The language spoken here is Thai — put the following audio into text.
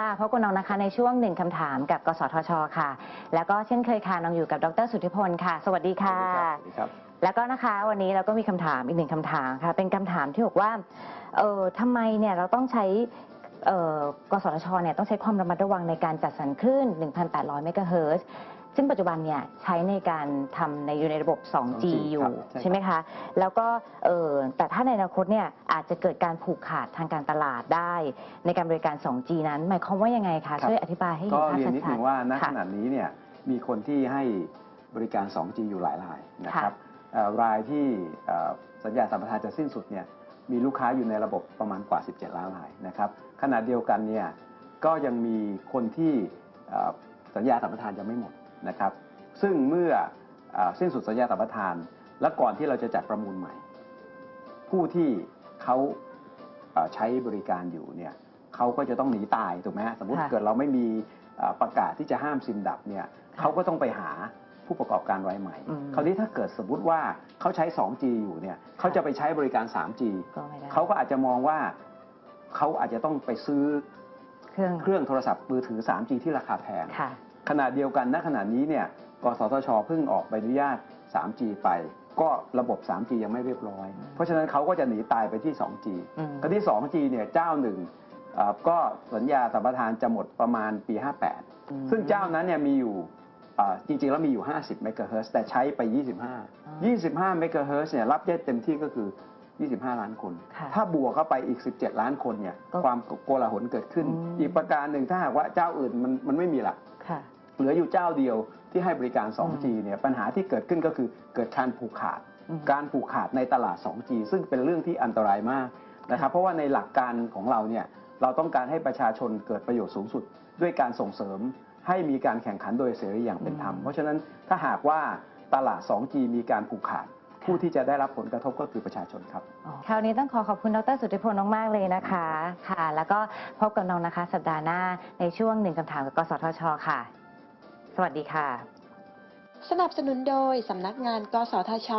ค่ะพบกับน้องนะคะในช่วงหนึ่งคำถามกับ กสทช ค่ะ แล้วก็เช่นเคยค่ะน้องอยู่กับดรสุทธิพลค่ะ สวัสดีค่ะ สวัสดีครับ แล้วก็นะคะวันนี้เราก็มีคำถามอีกหนึ่งคำถามค่ะ เป็นคำถามที่บอกว่า เออทำไมเนี่ยเราต้องใช้เอ่อกสทช เนี่ยต้องใช้ความระมัดระวังในการจัดสรรคลื่น 1,800 เมกะเฮิรตซ์ ซึ่งปัจจุบันเนี่ยใช้ในการทำในอยู่ในระบบ 2G อยู่ครับใช่ครับใช่ไหมคะ แล้วก็เออแต่ถ้าในอนาคตเนี่ยอาจจะเกิดการผูกขาดทางการตลาดได้ ในการบริการ 2G นั้น หมายความว่ายังไงคะ ครับ ช่วยอธิบายให้เห็ก็นภาพเรียนชัดนิดๆนึงว่าณค่ะขณะนี้เนี่ยมีคนที่ให้บริการ 2G อยู่หลายรายนะคค่ะรับเอ่อรายที่เอ่อสัญญาสัมปทานจะสิ้นสุดเนี่ยมีลูกค้าอยู่ในระบบประมาณกว่า 17 ล้านรายนะครับขณะเดียวกันเนี่ยก็ยังมีคนที่เอ่อสัญญาสัมปทานยังไม่หมด นะครับ ซึ่งเมื่อเอ่อสิ้นสุดสัญญาสัมปทาน และก่อนที่เราจะจัดประมูลใหม่ ผู้ที่เขาเอ่อใช้บริการอยู่เนี่ยเขาก็จะต้องหนีตายถูกไหมฮะสมมติค่ะเกิดเราไม่มีเอ่อประกาศที่จะห้ามซิมดับเนี่ยเขาก็ต้องไปหาผู้ประกอบการรายใหม่อืมคราวนี้ถ้าเกิดสมมติว่าเขาใช้ 2G อยู่เนี่ยเขาจะไปใช้บริการ 3G ก็ไม่ได้เขาก็อาจจะมองว่าเขาอาจจะต้องไปซื้อเครื่องเครื่องโทรศัพท์มือถือ 3G ที่ราคาแพงค่ะ ขณะเดียวกันณขณะนี้เนี่ยกสทชเพิ่งออกใบอนุญาต 3G ไป ก็ระบบ 3G ยังไม่เรียบร้อยอืมเพราะฉะนั้นเขาก็จะหนีตายไปที่ 2G อืมคราวที่ 2G เนี่ยเจ้าหนึ่งเอ่อก็สัญญาสัมปทานจะหมดประมาณปี 58 ซึ่งเจ้านั้นเนี่ยมีอยู่เอ่อจริงๆ แล้วมีอยู่ 50 เมกะเฮิรตซ์แต่ใช้ไป 25 25 เมกะเฮิรตซ์เนี่ยรับได้เต็มที่ก็คือ 25 ล้านคนค่ะถ้าบวกเข้าไปอีก 17 ล้านคนเนี่ยก็ความโกลาหลเกิดขึ้นอืมอีกประการหนึ่งถ้าหากว่าเจ้าอื่นมันมันไม่มีละค่ะ เหลืออยู่เจ้าเดียวที่ให้บริการ 2G อืมเนี่ยปัญหาที่เกิดขึ้นก็คือเกิดการผูกขาดอืมการผูกขาดในตลาด 2G ซึ่งเป็นเรื่องที่อันตรายมากนะครับเพราะว่าในหลักการของเราเนี่ยเราต้องการให้ประชาชนเกิดประโยชน์สูงสุด ด้วยการส่งเสริมให้มีการแข่งขันโดยเสรีอย่างเป็นธรรมอืมเพราะฉะนั้นถ้าหากว่าตลาด 2G มีการผูกขาด ผู้ที่จะได้รับผลกระทบก็คือประชาชนครับคราวนี้ต้องขอขอบคุณดรสุทธิพลมากๆเลยนะคะค่ะ แล้วก็พบกับน้องนะคะ สัปดาห์หน้าในช่วงหนึ่งคำถามกับกสทช ค่ะ สวัสดีค่ะ สนับสนุนโดยสำนักงาน กสทช